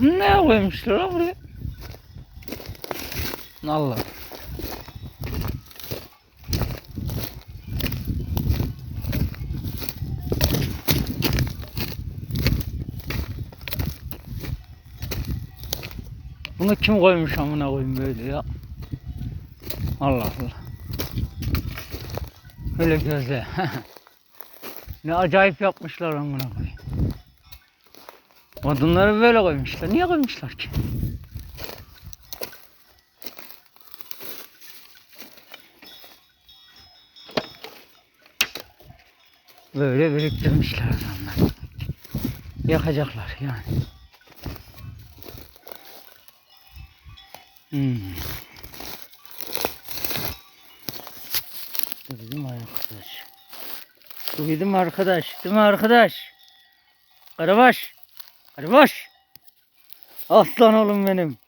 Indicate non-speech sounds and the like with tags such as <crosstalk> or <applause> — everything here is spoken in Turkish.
Ne koymuşlar lan buraya? Allah. Bunu kim koymuş amına koyayım böyle ya? Allah Allah. Öyle gözle. <laughs> ne acayip yapmışlar amına koyayım. Odunları böyle koymuşlar. Niye koymuşlar ki? Böyle biriktirmişler adamlar. Yakacaklar yani. Hmm. Bu bizim arkadaş. Bu bizim arkadaş. Değil mi arkadaş? Karabaş. Karabaş. Aslan oğlum benim.